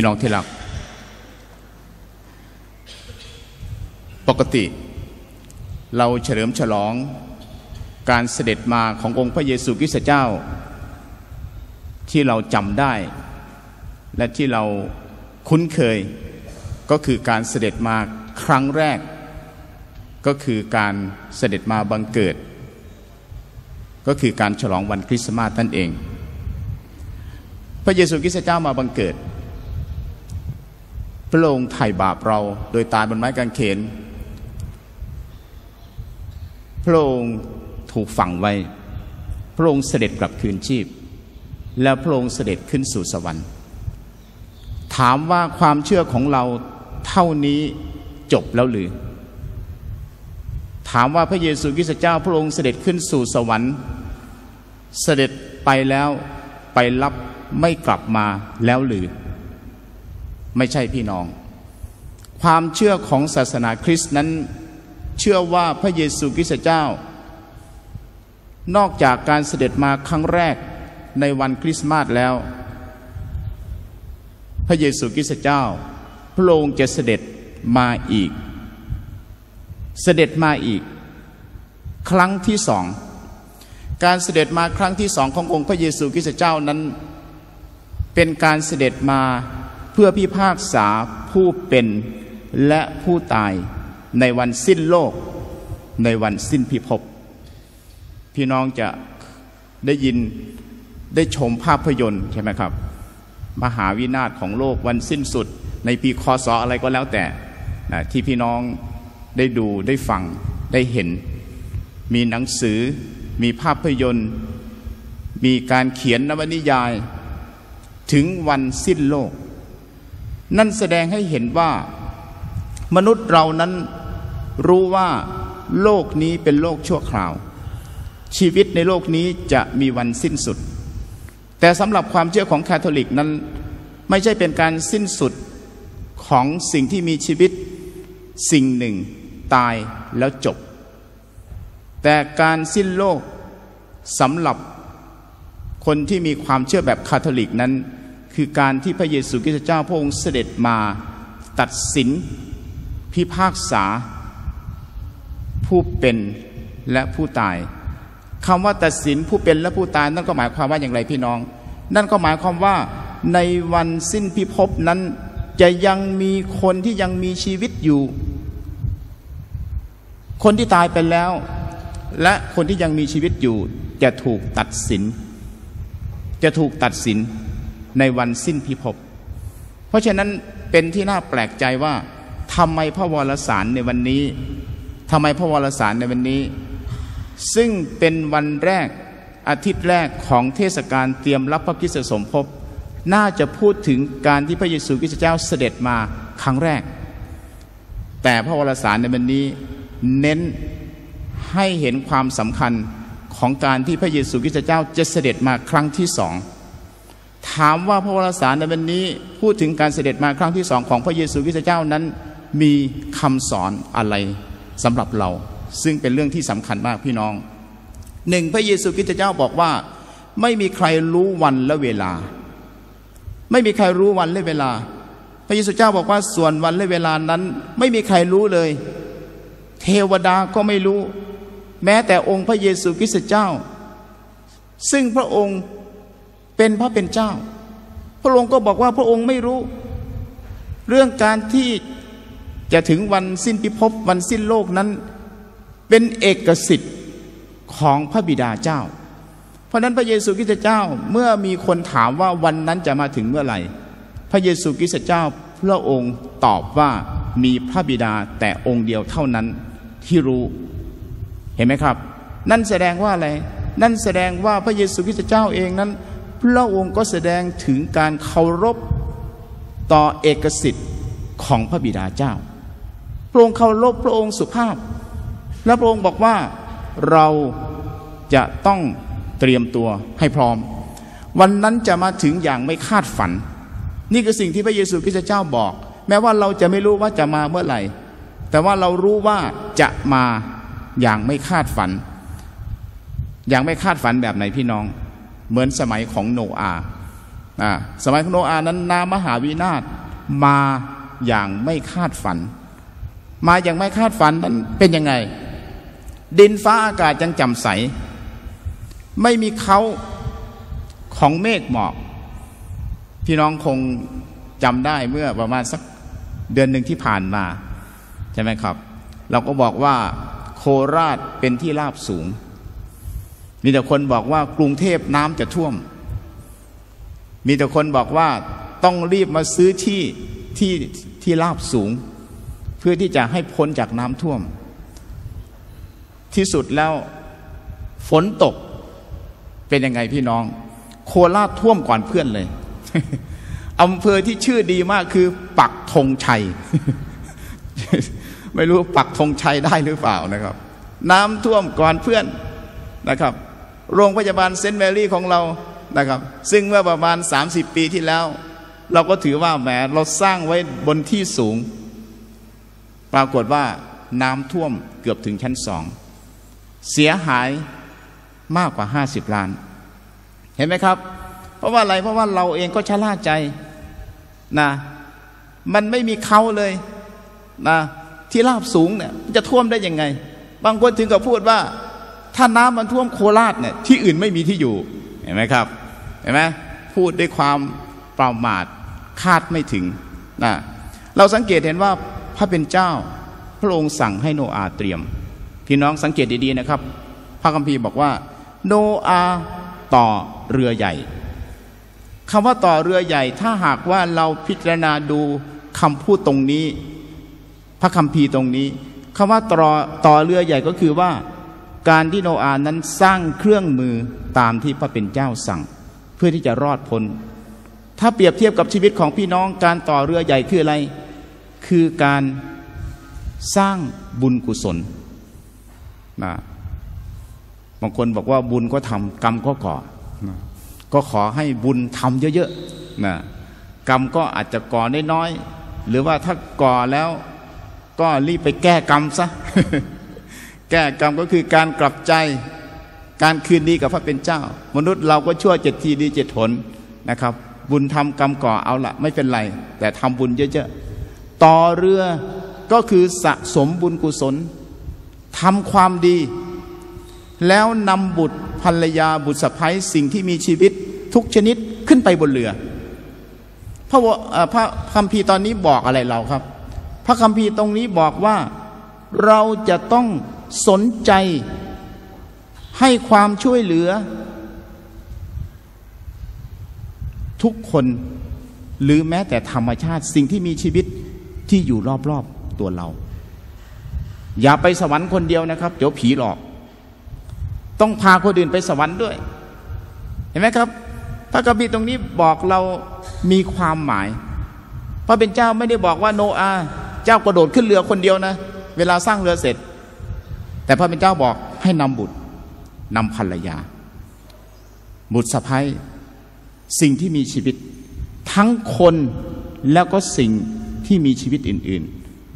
พี่น้องที่รัก ปกติ เราเฉลิมฉลองการเสด็จมาขององค์พระเยซูคริสต์เจ้า ที่เราจำได้ และที่เราคุ้นเคยก็คือการเสด็จมาครั้งแรก ก็คือการเสด็จมาบังเกิด ก็คือการฉลองวันคริสต์มาสนั่นเอง พระเยซูคริสต์เจ้ามาบังเกิด พระองค์ไถ่บาปเราโดยตายบนไม้กางเขน พระองค์ถูกฝังไว้ พระองค์เสด็จกลับคืนชีพ แล้วพระองค์เสด็จขึ้นสู่สวรรค์ ถามว่าความเชื่อของเราเท่านี้จบแล้วหรือ ถามว่าพระเยซูคริสต์เจ้าพระองค์เสด็จขึ้นสู่สวรรค์ เสด็จไปแล้วไปรับไม่กลับมาแล้วหรือ ไม่ใช่พี่น้อง ความเชื่อของศาสนาคริสต์นั้น เชื่อว่าพระเยซูคริสต์เจ้า นอกจากการเสด็จมาครั้งแรกในวันคริสต์มาสแล้ว พระเยซูคริสต์เจ้า พระองค์จะเสด็จมาอีก เสด็จมาอีก ครั้งที่สองการเสด็จมาครั้งที่สองขององค์พระเยซูคริสต์เจ้านั้น เป็นการเสด็จมา พื่อพิพากษาผู้เป็นและผู้ตายในวันสิ้นโลก ในวันสิ้นพิภพพี่น้องจะได้ยินได้ชมภาพยนตร์ใช่ไหมครับ มหาวินาศของโลกวันสิ้นสุด ในปีคศอะไรก็แล้วแต่ที่พี่น้องได้ดูได้ฟังได้เห็น มีหนังสือ มีภาพยนตร์ มีการเขียนนวนิยาย ถึงวันสิ้นโลก นั่นแสดงให้เห็นว่า มนุษย์เรานั้นรู้ว่าโลกนี้เป็นโลกชั่วคราว ชีวิตในโลกนี้จะมีวันสิ้นสุด แต่สำหรับความเชื่อของคาทอลิกนั้น ไม่ใช่เป็นการสิ้นสุดของสิ่งที่มีชีวิตสิ่งหนึ่งตายแล้วจบ แต่การสิ้นโลกสำหรับคนที่มีความเชื่อแบบคาทอลิกนั้น คือการที่พระเยซูคริสต์เจ้าพระองค์เสด็จมาตัดสินพิพากษา ผู้เป็นและผู้ตายคำว่าตัดสินผู้เป็นและผู้ตายนั่นก็หมายความว่าอย่างไรพี่น้อง นั่นก็หมายความว่าในวันสิ้นพิภพนั้นจะยังมีคนที่ยังมีชีวิตอยู่ คนที่ตายไปแล้ว และคนที่ยังมีชีวิตอยู่ จะถูกตัดสิน จะถูกตัดสิน ในวันสิ้นพิภพเพราะฉะนั้นเป็นที่น่าแปลกใจว่าทำไมพระวรสารในวันนี้ทำไมพระวรสารในวันนี้ ซึ่งเป็นวันแรกอาทิตย์แรกของเทศกาลเตรียมรับพระคิสสมภพน่าจะพูดถึงการที่พระเยซูคริสต์เจ้าเสด็จมาครั้งแรก แต่พระวรสารในวันนี้เน้นให้เห็นความสำคัญของการที่พระเยซูคริสต์เจ้าจะเสด็จมาครั้งที่สอง ถามว่าพระวรสารในวันนี้พูดถึงการเสด็จมาครั้งที่สองของพระเยซูคริสต์เจ้านั้น มีคำสอนอะไรสำหรับเรา ซึ่งเป็นเรื่องที่สำคัญมากพี่น้องหนึ่งพระเยซูคริสต์เจ้าบอกว่า ไม่มีใครรู้วันและเวลา ไม่มีใครรู้วันและเวลา พระเยซูเจ้าบอกว่าส่วนวันและเวลานั้น ไม่มีใครรู้เลย เทวดาก็ไม่รู้ แม้แต่องค์พระเยซูคริสต์เจ้า ซึ่งพระองค์ เป็นพระเป็นเจ้า พระองค์ก็บอกว่าพระองค์ไม่รู้ เรื่องการที่จะถึงวันสิ้นพิภพวันสิ้นโลกนั้น เป็นเอกสิทธิ์ของพระบิดาเจ้า เพราะนั้นพระเยซูคริสต์เจ้าเมื่อมีคนถามว่าวันนั้นจะมาถึงเมื่อไหร่ พระเยซูคริสต์เจ้าพระองค์ตอบว่ามีพระบิดาแต่องค์เดียวเท่านั้นที่รู้เห็นไหมครับ นั่นแสดงว่าอะไร นั่นแสดงว่าพระเยซูคริสต์เจ้าเองนั้น พระองค์ก็แสดงถึงการเคารพต่อเอกสิทธิ์ของพระบิดาเจ้า พระองค์เคารพพระองค์สุภาพ และพระองค์บอกว่าเราจะต้องเตรียมตัวให้พร้อม วันนั้นจะมาถึงอย่างไม่คาดฝัน นี่คือสิ่งที่พระเยซูคริสต์เจ้าบอก แม้ว่าเราจะไม่รู้ว่าจะมาเมื่อไหร่ แต่ว่าเรารู้ว่าจะมาอย่างไม่คาดฝัน อย่างไม่คาดฝันแบบไหนพี่น้อง เหมือนสมัยของโนอาอ่าสมัยของโนอานั้นน้ำมหาวินาศมาอย่างไม่คาดฝัน มาอย่างไม่คาดฝันนั้นเป็นยังไง ดินฟ้าอากาศยังจำใส ไม่มีเขาของเมฆหมอกพี่น้องคงจำได้เมื่อประมาณสักเดือนหนึ่งที่ผ่านมาใช่ไหมครับ เราก็บอกว่าโคราชเป็นที่ราบสูง มีแต่คนบอกว่ากรุงเทพน้ำจะท่วม มีแต่คนบอกว่าต้องรีบมาซื้อที่ที่ที่ราบสูง เพื่อที่จะให้พ้นจากน้ำท่วม ที่สุดแล้วฝนตกเป็นยังไงพี่น้อง โคราชท่วมก่อนเพื่อนเลยอำเภอที่ชื่อดีมากคือ ปักธงชัย ไม่รู้ปักธงชัยได้หรือเปล่านะครับ น้ำท่วมก่อนเพื่อนนะครับ โรงพยาบาลเซนต์แมรี่ของเรานะครับ ซึ่งเมื่อประมาณ 30 ปีที่แล้ว เราก็ถือว่าแหมเราสร้างไว้บนที่สูง ปรากฏว่าน้ำท่วมเกือบถึงชั้นสอง เสียหายมากกว่า 50 ล้าน เห็นไหมครับ เพราะว่าอะไร เพราะว่าเราเองก็ชะล่าใจนะมันไม่มีเขาเลยนะที่ราบสูงเนี่ยจะท่วมได้ยังไง บางคนถึงกับพูดว่า ถ้าน้ำมันท่วมโคราชเนี่ยที่อื่นไม่มีที่อยู่เห็นไหมครับเห็นไหมพูดด้วยความประมาทคาดไม่ถึงนะเราสังเกตเห็นว่าพระเป็นเจ้า พระองค์สั่งให้โนอาเตรียม พี่น้องสังเกตดีๆนะครับ พระคัมภีร์บอกว่า โนอาต่อเรือใหญ่คำว่าต่อเรือใหญ่ ถ้าหากว่าเราพิจารณาดูคำพูดตรงนี้ พระคัมภีร์ตรงนี้คำว่าต่อต่อเรือใหญ่ก็คือว่า การที่โนอาห์นั้นสร้างเครื่องมือตามที่พระเป็นเจ้าสั่ง เพื่อที่จะรอดพ้น ถ้าเปรียบเทียบกับชีวิตของพี่น้องการต่อเรือใหญ่คืออะไร คือการสร้างบุญกุศลนะบางคนบอกว่าบุญก็ทำกรรมก็ก่อนะก็ขอให้บุญทำเยอะๆนะกรรมก็อาจจะก่อน้อยๆหรือว่าถ้าก่อแล้วก็รีบไปแก้กรรมซะ แก้กรรมก็คือการกลับใจ การคืนดีกับพระเป็นเจ้า มนุษย์เราก็ชั่วเจ็ดทีดีเจ็ดผลนะครับ บุญทำกรรมก่อเอาละไม่เป็นไร แต่ทำบุญเยอะๆ ต่อเรือก็คือสะสมบุญกุศลทำความดี แล้วนำบุตรภรรยาบุตรสะใภ้สิ่งที่มีชีวิตทุกชนิดขึ้นไปบนเรือ พระพระคัมภีร์ตอนนี้บอกอะไรเราครับ พระคัมภีร์ตรงนี้บอกว่าเราจะต้อง สนใจ ให้ความช่วยเหลือ ทุกคนหรือแม้แต่ธรรมชาติ สิ่งที่มีชีวิตที่อยู่รอบๆตัวเรา อย่าไปสวรรค์คนเดียวนะครับ เดี๋ยวผีหลอก ต้องพาคนอื่นไปสวรรค์ด้วย เห็นไหมครับพระคัมภีตรงนี้บอกเรามีความหมายพระเป็นเจ้าไม่ได้บอกว่าโนอา เจ้ากระโดดขึ้นเรือคนเดียวนะ เวลาสร้างเรือเสร็จ แต่พระเป็นเจ้าบอกให้นำบุตรนำภรรยา บุตรสะพ้ายสิ่งที่มีชีวิต ทั้งคนแล้วก็สิ่งที่มีชีวิตอื่น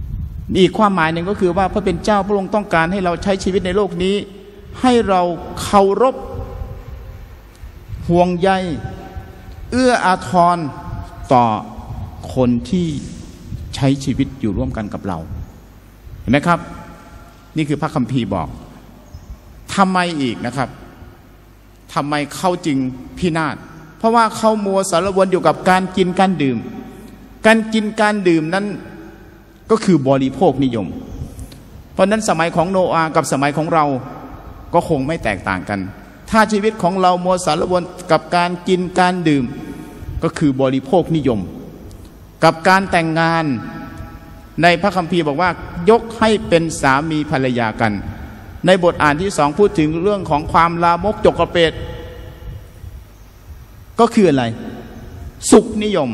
ๆ อีกความหมายหนึ่งก็คือว่าพระเป็นเจ้าพระองค์ต้องการให้เราใช้ชีวิตในโลกนี้ ให้เราเคารพห่วงใย เอื้ออาทรต่อคนที่ใช้ชีวิตอยู่ร่วมกันกับเรา เห็นไหมครับ นี่คือพระคัมภีร์บอกทำไมอีกนะครับทำไมเขาจึงพินาศเพราะว่าเขามัวสารวนอยู่กับการกินการดื่ม การกินการดื่มนั้นก็คือบริโภคนิยม เพราะนั้นสมัยของโนอากับสมัยของเราก็คงไม่แตกต่างกัน ถ้าชีวิตของเรามัวสารวนกับการกินการดื่ม ก็คือบริโภคนิยม กับการแต่งงาน ในพระคัมภีร์บอกว่ายกให้เป็นสามีภรรยากัน ในบทอ่านที่สองพูดถึงเรื่องของความลามกจกกระเปดก็คืออะไร สุขนิยม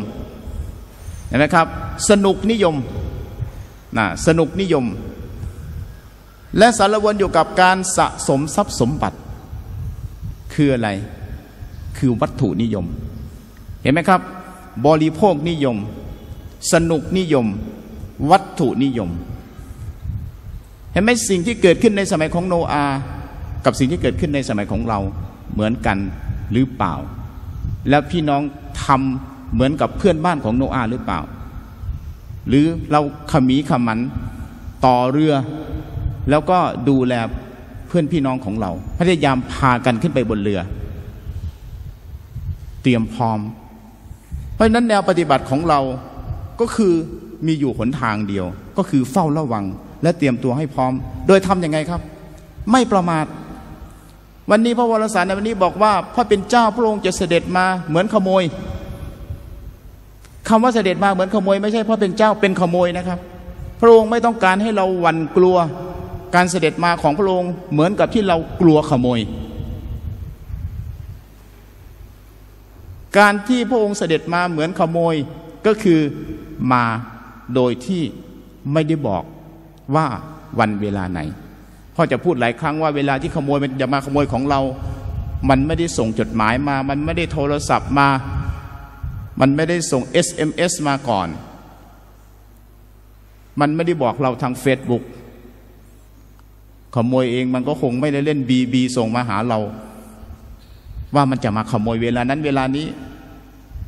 เห็นไหมครับ สนุกนิยมนะสนุกนิยม และสารวนอยู่กับการสะสมทรัพย์สมบัติ คืออะไร คือวัตถุนิยม เห็นไหมครับ บริโภคนิยม สนุกนิยม วัตถุนิยม เห็นไหมสิ่งที่เกิดขึ้นในสมัยของโนอากับสิ่งที่เกิดขึ้นในสมัยของเราเหมือนกันหรือเปล่า แล้วพี่น้องทำเหมือนกับเพื่อนบ้านของโนอาหรือเปล่า หรือเราขมีขมันต่อเรือ แล้วก็ดูแลเพื่อนพี่น้องของเรา พยายามพากันขึ้นไปบนเรือ เตรียมพร้อม เพราะฉะนั้นแนวปฏิบัติของเราก็คือ มีอยู่หนทางเดียว ก็คือเฝ้าระวัง และเตรียมตัวให้พร้อม โดยทำยังไงครับ ไม่ประมาท วันนี้พระวรสารในวันนี้บอกว่า พระเป็นเจ้าพระองค์จะเสด็จมาเหมือนขโมยคำว่าเสด็จมาเหมือนขโมย ไม่ใช่พระเป็นเจ้าเป็นขโมยนะครับ พระองค์ไม่ต้องการให้เราหวั่นกลัว การเสด็จมาของพระองค์เหมือนกับที่เรากลัวขโมยการที่พระองค์เสด็จมาเหมือนขโมยก็คือมา โดยที่ไม่ได้บอกว่าวันเวลาไหนพ่อจะพูดหลายครั้งว่าเวลาที่ขโมยมันจะมาขโมยของเรา มันไม่ได้ส่งจดหมายมา มันไม่ได้โทรศัพท์มา มันไม่ได้ส่ง SMS มาก่อน มันไม่ได้บอกเราทางเฟซบุ๊กขโมยเองมันก็คงไม่ได้เล่นบีบีส่งมาหาเรา ว่ามันจะมาขโมยเวลานั้นเวลานี้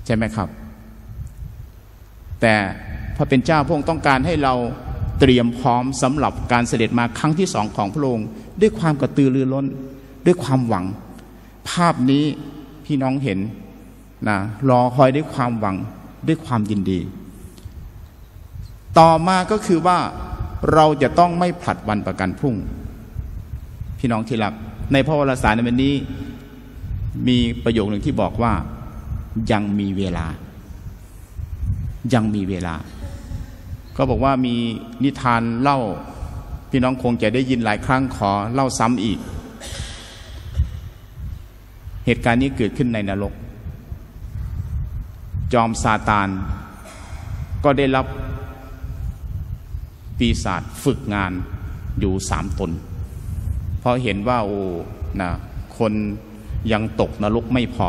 ใช่ไหมครับ แต่ พระเป็นเจ้าพระองค์ต้องการให้เราเตรียมพร้อมสำหรับการเสด็จมาครั้งที่สองของพระองค์ด้วยความกระตือรือร้นด้วยความหวัง ภาพนี้พี่น้องเห็นนะรอคอยด้วยความหวังด้วยความยินดี ต่อมาก็คือว่าเราจะต้องไม่ผลัดวันประกันพรุ่ง พี่น้องที่รัก ในพระวรสารในวันนี้ มีประโยคหนึ่งที่บอกว่ายังมีเวลา ยังมีเวลา ก็บอกว่ามีนิทานเล่า พี่น้องคงจะได้ยินหลายครั้งขอเล่าซ้ำอีก เหตุการณ์นี้เกิดขึ้นในนรก จอมซาตานก็ได้รับปีศาจฝึกงานอยู่สามตน เพราะเห็นว่าโอ้นะคนยังตกนรกไม่พอ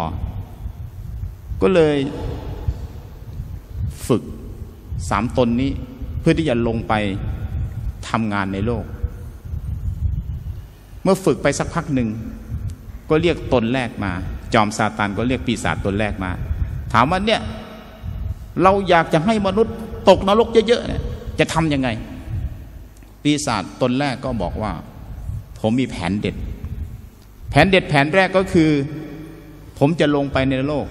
ก็เลยฝึกสามตนนี้ พื่อที่จะลงไปทำงานในโลก เมื่อฝึกไปสักพักหนึ่ง ก็เรียกตนแรกมา จอมซาตานก็เรียกปีศาจตนแรกมา ถามว่าเนี่ย เราอยากจะให้มนุษย์ตกนรกเยอะๆเนี่ยจะทำยังไง ปีศาจตนแรกก็บอกว่า ผมมีแผนเด็ด แผนเด็ดแผนแรกก็คือ ผมจะลงไปในโลก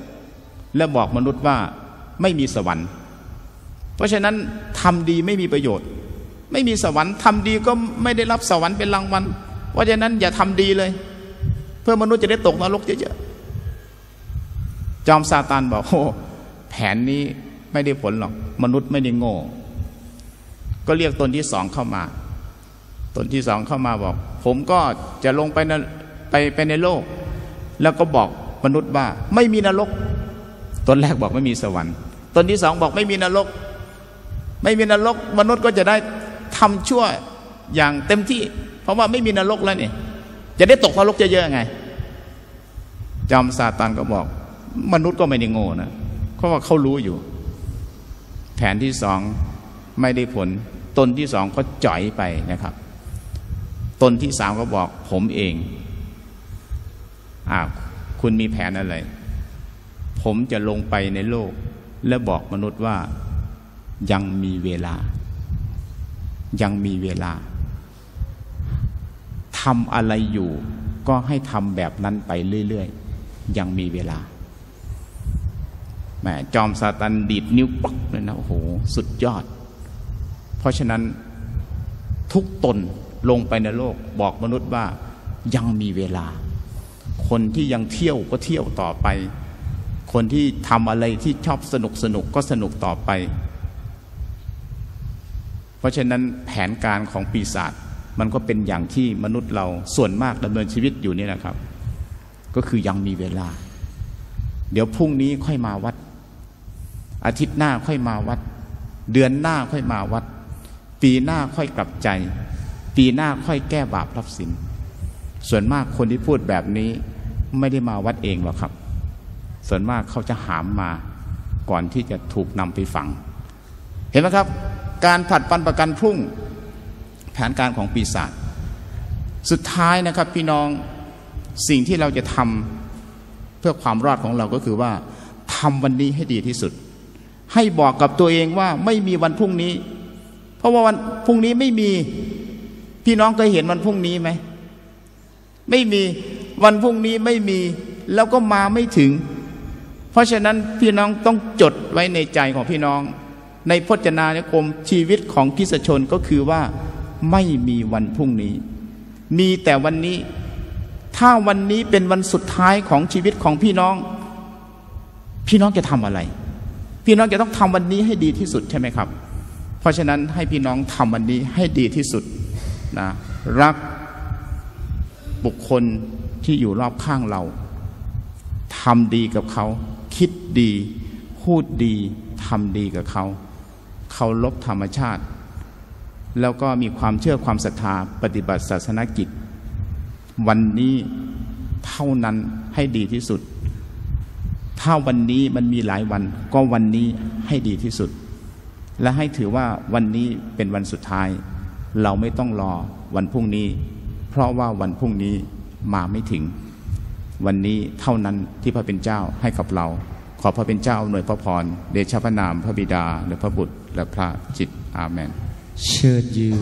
และบอกมนุษย์ว่าไม่มีสวรรค์ เพราะฉะนั้นทำดีไม่มีประโยชน์ ไม่มีสวรรค์ทำดีก็ไม่ได้รับสวรรค์เป็นรางวัล เพราะฉะนั้นอย่าทำดีเลย เพื่อมนุษย์จะได้ตกนรกเยอะๆจอมซาตานบอกโอ้แผนนี้ไม่ได้ผลหรอก มนุษย์ไม่ได้โง่ ก็เรียกตนที่สองเข้ามา ตนที่สองเข้ามาบอก ผมก็จะลงไปไปไปในโลก แล้วก็บอกมนุษย์ว่า ไม่มีนรก ตนแรกบอกไม่มีสวรรค์ ตนที่สองบอกไม่มีนรก ไม่มีนรกมนุษย์ก็จะได้ทำชั่วอย่างเต็มที่ เพราะว่าไม่มีนรกแล้วเนี่ยจะได้ตกนรกเยอะๆไงจอมซาตานก็บอก มนุษย์ก็ไม่ได้โง่นะเพราะว่าเขารู้อยู่ แผนที่สองไม่ได้ผลตนที่สองก็จ่อยไปนะครับ ตนที่สามก็บอกผมเองอ่าคุณมีแผนอะไร ผมจะลงไปในโลก และบอกมนุษย์ว่า ยังมีเวลา ยังมีเวลาทำอะไรอยู่ ก็ให้ทำแบบนั้นไปเรื่อยๆ ยังมีเวลาแหมจอมซาตันดีดนิ้วปักเลยนะโอ้โห สุดยอด เพราะฉะนั้นทุกตนลงไปในโลก บอกมนุษย์ว่ายังมีเวลา คนที่ยังเที่ยวก็เที่ยวต่อไป คนที่ทำอะไรที่ชอบสนุกสนุกก็สนุกต่อไป ราะฉะนั้นแผนการของปีศาจมันก็เป็นอย่างที่มนุษย์เราส่วนมากดำเนินชีวิตอยู่นี่นะครับ ก็คือยังมีเวลา เดี๋ยวพรุ่งนี้ค่อยมาวัด อาทิตย์หน้าค่อยมาวัด เดือนหน้าค่อยมาวัด ปีหน้าค่อยกลับใจ ปีหน้าค่อยแก้บาปรับสินส่วนมากคนที่พูดแบบนี้ไม่ได้มาวัดเองหรอกครับ ส่วนมากเขาจะหามมาก่อนที่จะถูกนำไปฝัง เห็นไหมครับ การผัดปันประกันพรุ่งแผนการของปีศาจสุดท้ายนะครับพี่น้องสิ่งที่เราจะทำเพื่อความรอดของเราก็คือว่าทำวันนี้ให้ดีที่สุด ให้บอกกับตัวเองว่าไม่มีวันพรุ่งนี้ เพราะว่าวันพรุ่งนี้ไม่มี พี่น้องเคยเห็นวันพรุ่งนี้ไหมไม่มีวันพรุ่งนี้ไม่มี แล้วก็มาไม่ถึง เพราะฉะนั้นพี่น้องต้องจดไว้ในใจของพี่น้อง ในพจนานุกรมชีวิตของคริสชนก็คือว่าไม่มีวันพรุ่งนี้ มีแต่วันนี้ ถ้าวันนี้เป็นวันสุดท้ายของชีวิตของพี่น้อง พี่น้องจะทำอะไร พี่น้องจะต้องทำวันนี้ให้ดีที่สุดใช่ไหมครับ เพราะฉะนั้นให้พี่น้องทำวันนี้ให้ดีที่สุดนะรักบุคคลที่อยู่รอบข้างเราทำดีกับเขา คิดดี พูดดีทำดีกับเขา เคารพธรรมชาติ แล้วก็มีความเชื่อความศรัทธาปฏิบัติศาสนกิจ วันนี้เท่านั้นให้ดีที่สุด ถ้าวันนี้มันมีหลายวัน ก็วันนี้ให้ดีที่สุด และให้ถือว่าวันนี้เป็นวันสุดท้าย เราไม่ต้องรอวันพรุ่งนี้ เพราะว่าวันพรุ่งนี้มาไม่ถึง วันนี้เท่านั้นที่พระเป็นเจ้าให้กับเรา ขอพระเป็นเจ้าหน่วยพระพร เดชะพระนามพระบิดาและพระบุตรและพระจิตอาเมน เชิญยืน